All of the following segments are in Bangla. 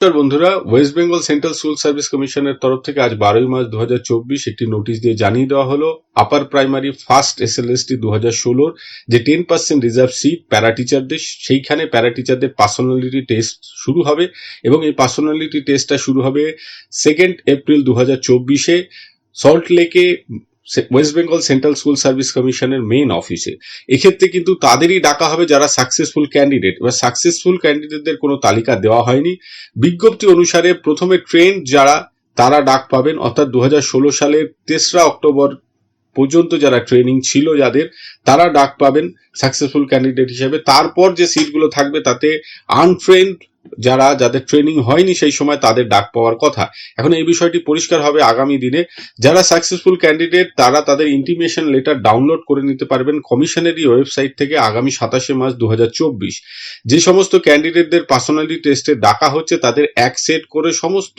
নমস্কার বন্ধুরা west Bengal central school service কমিশনের তরফ থেকে আজ বারোই মার্চ দু হাজার চব্বিশ একটি নোটিশ দিয়ে জানিয়ে দেওয়া হলো upper primary first S L S T দু হাজার ষোলোর যে টেন পার্সেন্ট রিজার্ভ সিট প্যারা টিচারদের সেইখানে প্যারা টিচারদের পার্সোনালিটি টেস্ট শুরু হবে এবং এই পার্সোনালিটি টেস্টটা শুরু হবে সেকেন্ড এপ্রিল দু হাজার চব্বিশে। সল্ট লেকে West Bengal central school service কমিশনের মেইন অফিসে এক্ষেত্রে কিন্তু তাদেরই ডাকা হবে যারা সাকসেসফুল ক্যান্ডিডেট এবার সাকসেসফুল ক্যান্ডিডেটদের কোনো তালিকা দেওয়া হয়নি। বিজ্ঞপ্তি অনুসারে প্রথমে ট্রেন যারা, তারা ডাক পাবেন। অর্থাৎ দু হাজার ষোলো সালের তেসরা অক্টোবর পর্যন্ত যারা ট্রেনিং ছিল যাদের, তারা ডাক পাবেন সাকসেসফুল ক্যান্ডিডেট হিসেবে। তারপর যে সিটগুলো থাকবে তাতে আনট্রেন্ড যারা, যাদের ট্রেনিং হয়নি সেই সময় তাদের ডাক পাওয়ার কথা। এখন এই বিষয়টি পরিষ্কার হবে আগামী দিনে। যারা সাকসেসফুল ক্যান্ডিডেট তারা তাদের ইন্টিমেশন লেটার ডাউনলোড করে নিতে পারবেন কমিশনেরই ওয়েবসাইট থেকে আগামী সাতাশে মার্চ দু হাজার চব্বিশ। যে সমস্ত ক্যান্ডিডেটদের পার্সোনালি টেস্টে ডাকা হচ্ছে, তাদের এক সেট করে সমস্ত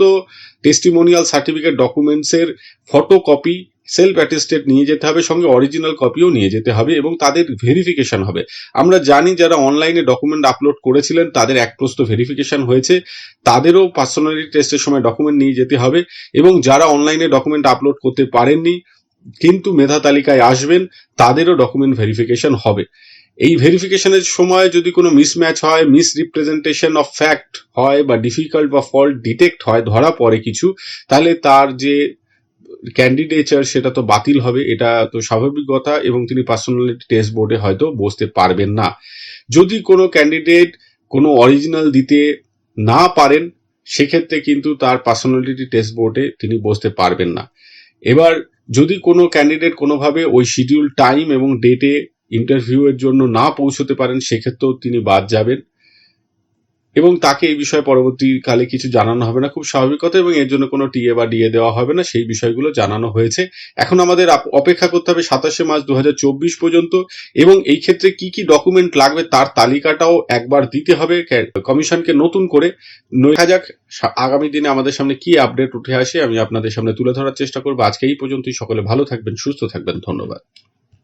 টেস্টিমোনিয়াল সার্টিফিকেট ডকুমেন্টসের ফটোকপি সেলফ অ্যাটেস্টেড নিয়ে যেতে হবে, সঙ্গে অরিজিনাল কপিও নিয়ে যেতে হবে এবং তাদের ভেরিফিকেশন হবে। আমরা জানি যারা অনলাইনে ডকুমেন্ট আপলোড করেছিলেন, তাদের এক প্রস্ত ভেরিফিকেশন হয়েছে। তাদেরও পার্সোনালিটি টেস্টের সময় ডকুমেন্ট নিয়ে যেতে হবে এবং যারা অনলাইনে ডকুমেন্ট আপলোড করতে পারেননি, কিন্তু মেধা তালিকায় আসবেন, তাদেরও ডকুমেন্ট ভেরিফিকেশন হবে। এই ভেরিফিকেশনের সময় যদি কোনো মিসম্যাচ হয় মিস রিপ্রেজেন্টেশন অফ ফ্যাক্ট হয় বা ডিফিকাল্ট বা ফল্ট ডিটেক্ট হয়, ধরা পড়ে কিছু, তাহলে তার যে ক্যান্ডিডেচার সেটা তো বাতিল হবে, এটা তো স্বাভাবিক কথা এবং তিনি পার্সোনালিটি টেস্ট বোর্ডে হয়তো বসতে পারবেন না। যদি কোনো ক্যান্ডিডেট কোনো অরিজিনাল দিতে না পারেন, সেক্ষেত্রে কিন্তু তার পার্সোনালিটি টেস্ট বোর্ডে তিনি বসতে পারবেন না। এবার যদি কোনো ক্যান্ডিডেট কোনোভাবে ওই শিডিউল টাইম এবং ডেটে ইন্টারভিউয়ের জন্য না পৌঁছতে পারেন, সেক্ষেত্রেও তিনি বাদ যাবেন। এবং তাকে এই বিষয়ে পরবর্তীকালে কিছু জানানো হবে না, খুব স্বাভাবিক কথা এবং এর জন্য কোনো টিএ বা ডিএ দেওয়া হবে না, সেই বিষয়গুলো জানানো হয়েছে। এখন আমাদের অপেক্ষা করতে হবে সাতাশে মার্চ দু হাজার চব্বিশ পর্যন্ত এবং এই ক্ষেত্রে কি কি ডকুমেন্ট লাগবে তার তালিকাটাও একবার দিতে হবে কমিশনকে নতুন করে। দেখা যাক আগামী দিনে আমাদের সামনে কি আপডেট উঠে আসে, আমি আপনাদের সামনে তুলে ধরার চেষ্টা করব। আজকে এই পর্যন্তই, সকলে ভালো থাকবেন, সুস্থ থাকবেন, ধন্যবাদ।